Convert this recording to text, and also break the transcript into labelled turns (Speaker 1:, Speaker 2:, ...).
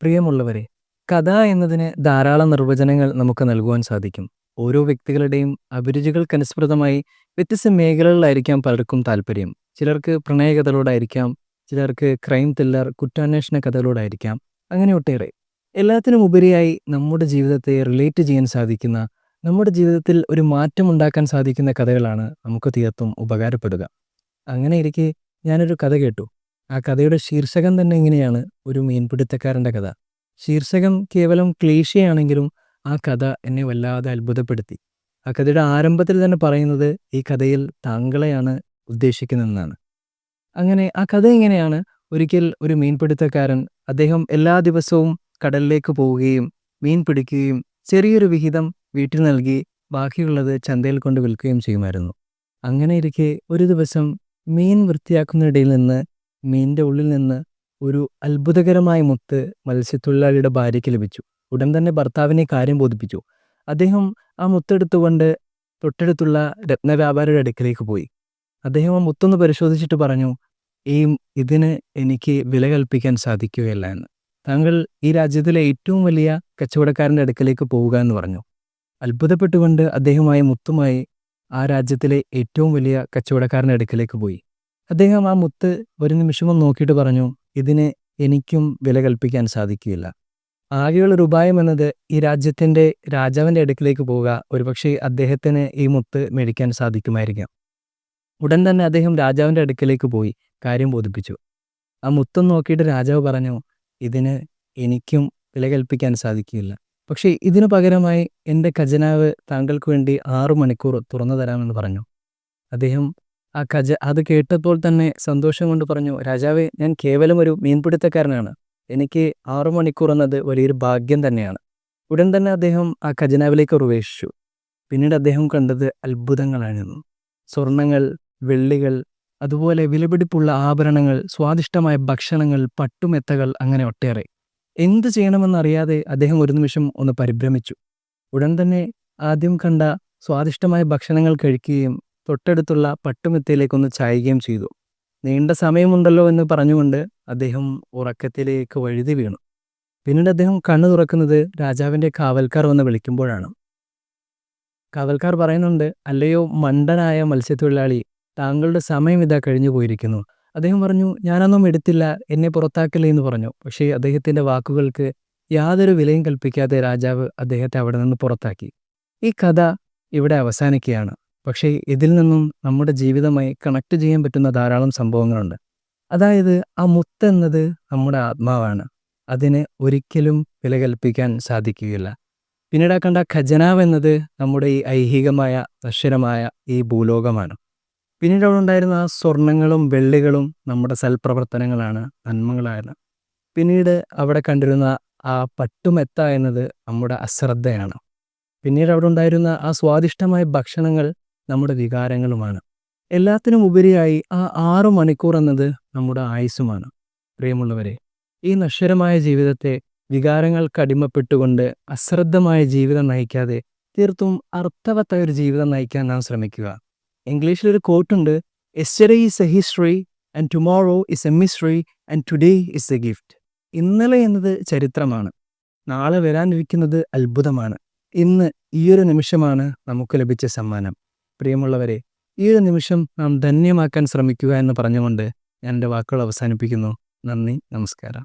Speaker 1: പ്രിയമുള്ളവരെ കഥ എന്നതിന് ധാരാളം നിർവചനങ്ങൾ നമുക്ക് നൽകുവാൻ സാധിക്കും. ഓരോ വ്യക്തികളുടെയും അഭിരുചികൾക്കനുസൃതമായി വ്യത്യസ്ത മേഖലകളിലായിരിക്കാം പലർക്കും താല്പര്യം ചിലർക്ക് പ്രണയകഥകളോടായിരിക്കാം ചിലർക്ക് ക്രൈം ത്രില്ലർ കുറ്റാന്വേഷണ കഥകളോടായിരിക്കാം അങ്ങനെ ഒട്ടേറെ എല്ലാത്തിനും ഉപരിയായി നമ്മുടെ ജീവിതത്തെ റിലേറ്റ് ചെയ്യാൻ സാധിക്കുന്ന നമ്മുടെ ജീവിതത്തിൽ ഒരു മാറ്റം ഉണ്ടാക്കാൻ സാധിക്കുന്ന കഥകളാണ് നമുക്ക് തീർത്തും ഉപകാരപ്പെടുക. അങ്ങനെ ഇരിക്കെ ഞാനൊരു കഥ കേട്ടു. ആ കഥയുടെ ശീർഷകം തന്നെ ഇങ്ങനെയാണ് ഒരു മീൻപിടുത്തക്കാരന്റെ കഥ. ശീർഷകം കേവലം ക്ലീശയാണെങ്കിലും ആ കഥ എന്നെ വല്ലാതെ അത്ഭുതപ്പെടുത്തി. ആ കഥയുടെ ആരംഭത്തിൽ തന്നെ പറയുന്നത് ഈ കഥയിൽ താങ്കളെയാണ് ഉദ്ദേശിക്കുന്നതെന്നാണ്. അങ്ങനെ ആ കഥ ഇങ്ങനെയാണ് ഒരിക്കൽ ഒരു മീൻപിടുത്തക്കാരൻ അദ്ദേഹം എല്ലാ ദിവസവും കടലിലേക്ക് പോവുകയും മീൻ പിടിക്കുകയും ചെറിയൊരു വിഹിതം വീട്ടിൽ നൽകി ബാക്കിയുള്ളത് ചന്തയിൽ കൊണ്ട് വിൽക്കുകയും ചെയ്യുമായിരുന്നു. അങ്ങനെ ഇരിക്കെ ഒരു ദിവസം മീൻ വൃത്തിയാക്കുന്നതിനിടയിൽ നിന്ന് മീനിന്റെ ഉള്ളിൽ നിന്ന് ഒരു അത്ഭുതകരമായ മുത്ത് മത്സ്യത്തൊഴിലാളിയുടെ ഭാര്യയ്ക്ക് ലഭിച്ചു. ഉടൻ തന്നെ ഭർത്താവിനെ കാര്യം ബോധിപ്പിച്ചു. അദ്ദേഹം ആ മുത്തെടുത്തുകൊണ്ട് തൊട്ടടുത്തുള്ള രത്നവ്യാപാരിയുടെ അടുക്കിലേക്ക് പോയി. അദ്ദേഹം ആ മുത്തൊന്ന് പരിശോധിച്ചിട്ട് പറഞ്ഞു ഈ ഇതിന് എനിക്ക് വില കൽപ്പിക്കാൻ സാധിക്കുകയില്ല എന്ന്. താങ്കൾ ഈ രാജ്യത്തിലെ ഏറ്റവും വലിയ കച്ചവടക്കാരന്റെ അടുക്കലേക്ക് പോവുക എന്ന് പറഞ്ഞു. അത്ഭുതപ്പെട്ടുകൊണ്ട് അദ്ദേഹമായ മുത്തുമായി ആ രാജ്യത്തിലെ ഏറ്റവും വലിയ കച്ചവടക്കാരന്റെ അടുക്കലേക്ക് പോയി. അദ്ദേഹം ആ മുത്ത് ഒരു നിമിഷം നോക്കിയിട്ട് പറഞ്ഞു ഇതിന് എനിക്കും വില കൽപ്പിക്കാൻ സാധിക്കുകയില്ല. ആകെയുള്ളൊരു ഉപായം എന്നത് ഈ രാജ്യത്തിന്റെ രാജാവിന്റെ അടുക്കിലേക്ക് പോവുക. ഒരുപക്ഷെ അദ്ദേഹത്തിന് ഈ മുത്ത് മേടിക്കാൻ സാധിക്കുമായിരിക്കാം. ഉടൻ തന്നെ അദ്ദേഹം രാജാവിന്റെ അടുക്കിലേക്ക് പോയി കാര്യം ബോധിപ്പിച്ചു. ആ മുത്തം നോക്കിയിട്ട് രാജാവ് പറഞ്ഞു ഇതിന് എനിക്കും വില കൽപ്പിക്കാൻ സാധിക്കില്ല പക്ഷേ ഇതിനു പകരമായി എന്റെ ഖജനാവ് താങ്കൾക്ക് വേണ്ടി ആറു മണിക്കൂർ തുറന്നു തരാമെന്ന് പറഞ്ഞു. അദ്ദേഹം ആ ഖജ അത് കേട്ടപ്പോൾ തന്നെ സന്തോഷം കൊണ്ട് പറഞ്ഞു രാജാവേ ഞാൻ കേവലം ഒരു മീൻപിടുത്തക്കാരനാണ്. എനിക്ക് ആറു മണിക്കൂർ എന്നത് വലിയൊരു ഭാഗ്യം തന്നെയാണ്. ഉടൻ തന്നെ അദ്ദേഹം ആ ഖജനാവിലേക്ക് പ്രവേശിച്ചു. പിന്നീട് അദ്ദേഹം കണ്ടത് അത്ഭുതങ്ങളായിരുന്നു. സ്വർണങ്ങൾ വെള്ളികൾ അതുപോലെ വിലപിടിപ്പുള്ള ആഭരണങ്ങൾ സ്വാദിഷ്ടമായ ഭക്ഷണങ്ങൾ പട്ടുമെത്തകൾ അങ്ങനെ ഒട്ടേറെ. എന്ത് ചെയ്യണമെന്നറിയാതെ അദ്ദേഹം ഒരു നിമിഷം ഒന്ന് പരിഭ്രമിച്ചു. ഉടൻ തന്നെ ആദ്യം കണ്ട സ്വാദിഷ്ടമായ ഭക്ഷണങ്ങൾ കഴിക്കുകയും തൊട്ടടുത്തുള്ള പട്ടുമെത്തയിലേക്കൊന്ന് ചായുകയും ചെയ്തു. നീണ്ട സമയമുണ്ടല്ലോ എന്ന് പറഞ്ഞുകൊണ്ട് അദ്ദേഹം ഉറക്കത്തിലേക്ക് വഴുതി വീണു. പിന്നീട് അദ്ദേഹം കണ്ണു തുറക്കുന്നത് രാജാവിന്റെ കാവൽക്കാർ വന്ന് വിളിക്കുമ്പോഴാണ്. കാവൽക്കാർ പറയുന്നുണ്ട് അല്ലയോ മണ്ടനായ മത്സ്യത്തൊഴിലാളി താങ്കളുടെ സമയം ഇതാ കഴിഞ്ഞു പോയിരിക്കുന്നു. അദ്ദേഹം പറഞ്ഞു ഞാനൊന്നും എടുത്തില്ല എന്നെ പുറത്താക്കില്ല എന്ന് പറഞ്ഞു. പക്ഷേ അദ്ദേഹത്തിന്റെ വാക്കുകൾക്ക് യാതൊരു വിലയും കൽപ്പിക്കാതെ രാജാവ് അദ്ദേഹത്തെ അവിടെ നിന്ന് പുറത്താക്കി. ഈ കഥ ഇവിടെ അവസാനിക്കുകയാണ്. പക്ഷേ ഇതിൽ നിന്നും നമ്മുടെ ജീവിതമായി കണക്ട് ചെയ്യാൻ പറ്റുന്ന ധാരാളം സംഭവങ്ങളുണ്ട്. അതായത് ആ മുത്ത് എന്നത് നമ്മുടെ ആത്മാവാണ്. അതിനെ ഒരിക്കലും വില കൽപ്പിക്കാൻ സാധിക്കുകയില്ല. പിന്നീട് കണ്ട ഖജനാവ് എന്നത് നമ്മുടെ ഈ ഐഹികമായ നശ്വരമായ ഈ ഭൂലോകമാണ്. പിന്നീട് അവിടെ ഉണ്ടായിരുന്ന ആ സ്വർണങ്ങളും വെള്ളികളും നമ്മുടെ സൽപ്രവർത്തനങ്ങളാണ് നന്മകളാണ്. പിന്നീട് അവിടെ കണ്ടിരുന്ന ആ പട്ടുമെത്ത എന്നത് നമ്മുടെ അശ്രദ്ധയാണ്. പിന്നീട് അവിടെ ഉണ്ടായിരുന്ന ആ സ്വാദിഷ്ടമായ ഭക്ഷണങ്ങൾ നമ്മുടെ വികാരങ്ങളുമാണ്. എല്ലാത്തിനും ഉപരിയായി ആ ആറു മണിക്കൂർ എന്നത് നമ്മുടെ ആയുസ്സുമാണ്. പ്രിയമുള്ളവരെ ഈ നശ്വരമായ ജീവിതത്തെ വികാരങ്ങൾക്ക് അടിമപ്പെട്ടുകൊണ്ട് അശ്രദ്ധമായ ജീവിതം നയിക്കാതെ തീർത്തും അർത്ഥവത്തായ ഒരു ജീവിതം നയിക്കാൻ നാം ശ്രമിക്കുക. ഇംഗ്ലീഷിലൊരു കോട്ടുണ്ട് yesterday is a history and tomorrow is a mystery and today is a gift ഇന്നലെ എന്നത് ചരിത്രമാണ്. നാളെ വരാനിരിക്കുന്നത് അത്ഭുതമാണ്. ഇന്ന് ഈയൊരു നിമിഷമാണ് നമുക്ക് ലഭിച്ച സമ്മാനം. പ്രിയമുള്ളവരെ ഈ ഒരു നിമിഷം നാം ധന്യമാക്കാൻ ശ്രമിക്കുക എന്ന് പറഞ്ഞുകൊണ്ട് ഞാൻ എന്റെ വാക്കുകൾ അവസാനിപ്പിക്കുന്നു. നന്ദി നമസ്കാരം.